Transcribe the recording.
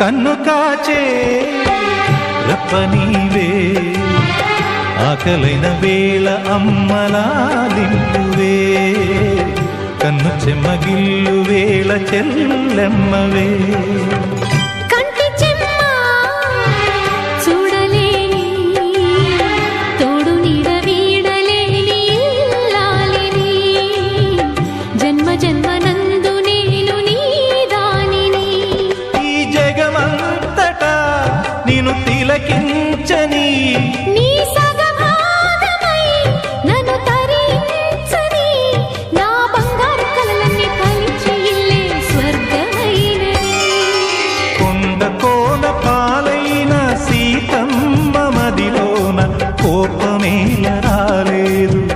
కన్ను కాచే రప్ప నీవే. ఆకలైన వేళ అమ్మలాదింపువే కన్ను చెమ్మగిల్లు వేళ చెల్లెమ్మవే. కోయిన కోన పాలైన సీతమ్మ మదిలోన కోపమేల రాలేదు.